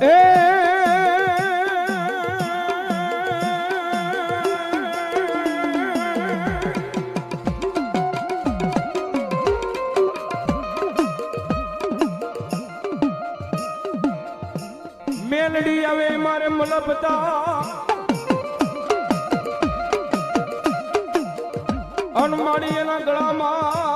મેલડી આવે મારે મલબતા. અનમાડી એના ગળામાં.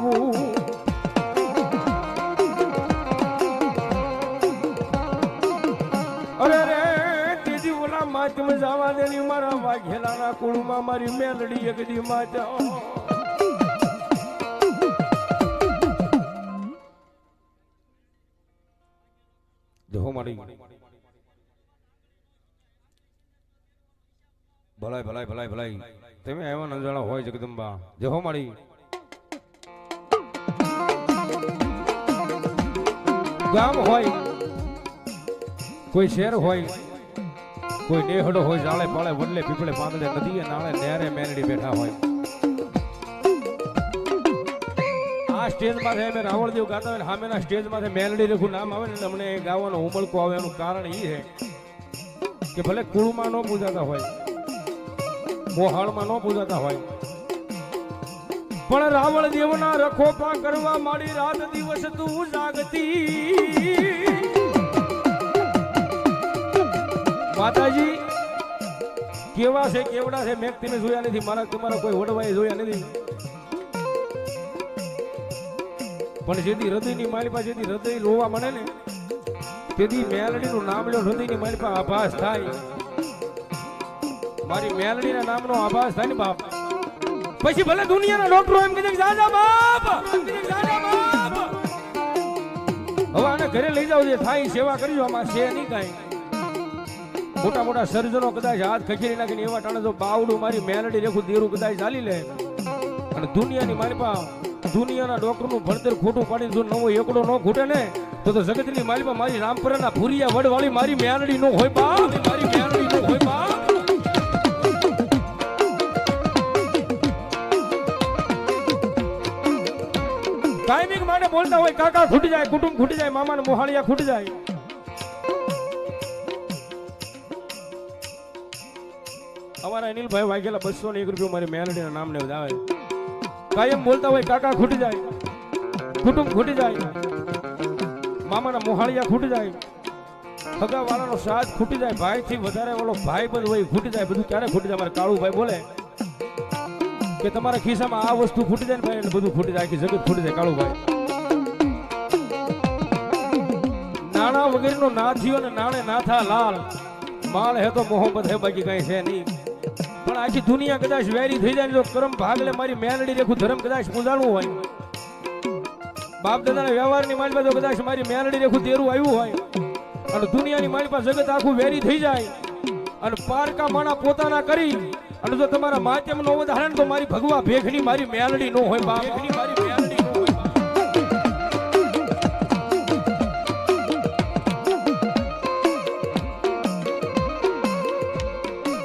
કરાવું અરે રે તેજી ઓલા જવા દેની મારા વાઘેલાના કુળમાં મારી મેલડી એકદી માચ દેહો મારી. ભલાઈ ભલાઈ ભલાઈ ભલાઈ. તમે એવા નંજાણા હોય જગદંબા. જહો મારી. ગામ હોય, કોઈ શહેર હોય, કોઈ નેહડો હોય, જાળે પાળે, વડલે પીપળે પાંદડે નદીએ નાળે નેરે મેરડી બેઠા હોય. આ સ્ટેજ માથે અમે રાવણદેવ ગાતા હોય સામેના સ્ટેજ માથે મેલડી લખું નામ આવે ને અમને ગાવાનો ઉમળકો આવે, એનું કારણ એ છે કે ભલે કુળમાં ન પૂજાતા હોય, મોહાળમાં ન પૂજાતા હોય પણ રાવણ દેવના રખોપા કરવા માડી રાત દિવસ તું જાગતી. માતાજી, કેવા છે, કેવડા છે, મેં તમે જોયા નથી. મારા તમારા કોઈ વડવાએ જોયા નથી. પણ જેથી હૃદયની માલિપા, જેથી હૃદય રોવા મળે ને, તેથી મેલડીનું નામ લો હૃદયની માલિપા આભાસ થાય. મારી મેલડીના નામનો આભાસ થાય ને બાપ. પછી ભલે દુનિયાના ડોક્ટરો એમ કહે જાજા બાપ હવે આને ઘરે લઈ જાવ જે થાય સેવા કરજો, આમાં છે નહીં કાંઈ. મોટા મોટા સર્જનો કદાચ હાથ ખખેરી નાખીને એવા ટાણે જો બાવડું મારી મેલડી રેખું દેરું કદાચ ચાલી લે. અને દુનિયાની મારી પા દુનિયાના ડોક્ટરનું ભણતર ખોટું પાડીને જો નવો એકડો ન ખૂટે ને, તો તો જગતની માલિપા મારી રામપુરાના ભૂરિયા વડવાળી મારી મેલડી નો હોય બા મારી મેલડી નો હોય બાપ. કાયમિક માટે બોલતા હોય, કાકા ખૂટી જાય, કુટુંબ ખૂટી જાય, મામાને મોહાળિયા ખૂટી જાય. અમારા અનિલભાઈ વાઘેલા બસો ને એક રૂપિયા મારી મેલડીના નામને આવે. કાયમ બોલતા હોય, કાકા ખૂટી જાય. કુટુંબ ખૂટી જાય. મામાના મોહાળિયા ખૂટી જાય. સગા વાળાનો સાથ ખૂટી જાય. ભાઈ થી વધારે ઓલો ભાઈ બંધ હોય ખૂટી જાય. બધું ક્યારે ખૂટી જાય? મારા કાળુભાઈ બોલે. કે તમારા ખિસ્સામાં આ વસ્તુ ફૂટી જાય ને ભાઈ બધું ફૂટી જાય, આખી જગત ફૂટી જાય કાળુભાઈ નાણા વગેરેનો ના થયો ને નાણે ના લાલ. માલ હે તો મોહબ્બત હે, બાકી કઈ છે નહીં. પણ આખી દુનિયા કદાચ વેરી થઈ જાય જો કરમ ભાગલે મારી મેલડી રેખું ધર્મ કદાચ પૂજાણું હોય. બાપ દાદાના વ્યવહારની માલિપા જો કદાચ મારી મેલડી રેખું તેરું આવ્યું હોય. અને દુનિયાની માલિપા જગત આખું વેરી થઈ જાય. અને પારકા માણા પોતાના કરી અને જો તમારા માધ્યમ નો ઉદાહરણ તો મારી ભગવા ભેખની મારી મેલડી નો હોય બાપ મારી મેલડી નો હોય.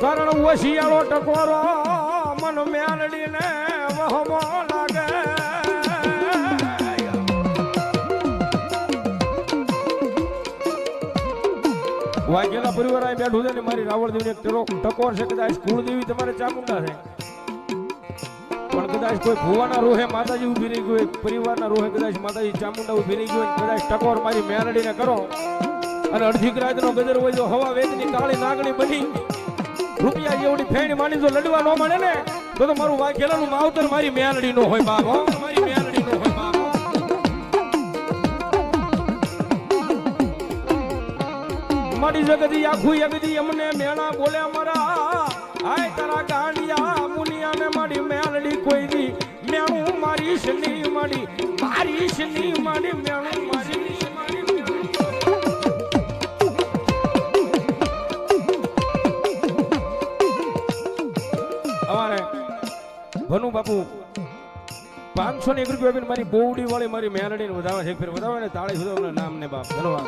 કારણ વશિયાળો ટકોરો મન મેલડી ને વહમો વાઘેલા પરિવાર અહીં બેઠું છે ને મારી રાવળદેવી એક ટકોર છે, કદાચ કુળદેવી તમારે ચામુંડા છે. પણ કદાચ કોઈ ભુવાના રોહે માતાજી ઊભી રહી ગયું પરિવારના રોહે કદાચ માતાજી ચામુંડા ઊભી રહી ગયું કદાચ ટકોર મારી મેરડીને કરો. અને અડધી રાતનો ગજર હોય જો હવા વેદની કાળી નાગણી બની. રૂપિયા જેવડી ફેણી માની જો લડવા ન મળે ને, તો તો મારું વાઘેલાનું માવતર મારી મેરડી નો હોય બાપ મારી જગતી આખું યગદી અમને મેળા બોલે અમારા આય તારા ગાંડિયા મુનિયા ને મારી મેળડી કોઈ દી. મેણું મારી શની મારી મારી શની મારી, મેણું મારી મારી. અમારે ભનુ બાપુ, પાંચસો ને એક રૂપિયા મારી બોવડી વાળી મારી મેલડી ને વધાવે છે. ફેર વધાવે ને તાળી સુધા નામ ને બાપ. ધન્યવાદ.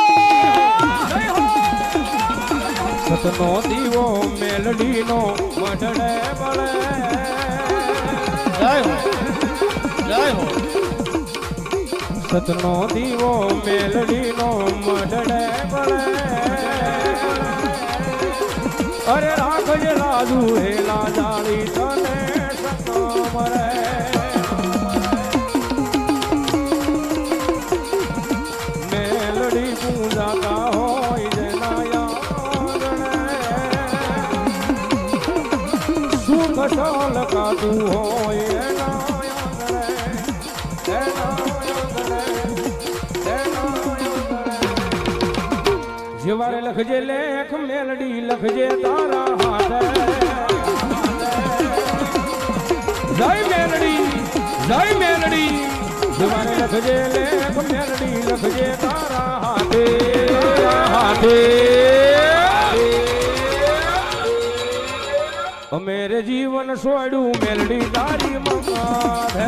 સતનો દીવો મેલડીનો મઢડે બળે જય હો જય હો. સતનો દીવો મેલડીનો મઢડે બળે અરે રાખજે લાજુ હેલા જાળી તને સતો મરે. સલકાતું હોય જેવારે લખજે લેખ, મેલડી લખજે તારા હાથે. જય મેલડી જય મેલડી. જેવારે લખજે લેખ, મેલડી લખજે તારા હાથે. હાથે. અમેરે જીવન સોડ્યું મેલડી તારી મમાધે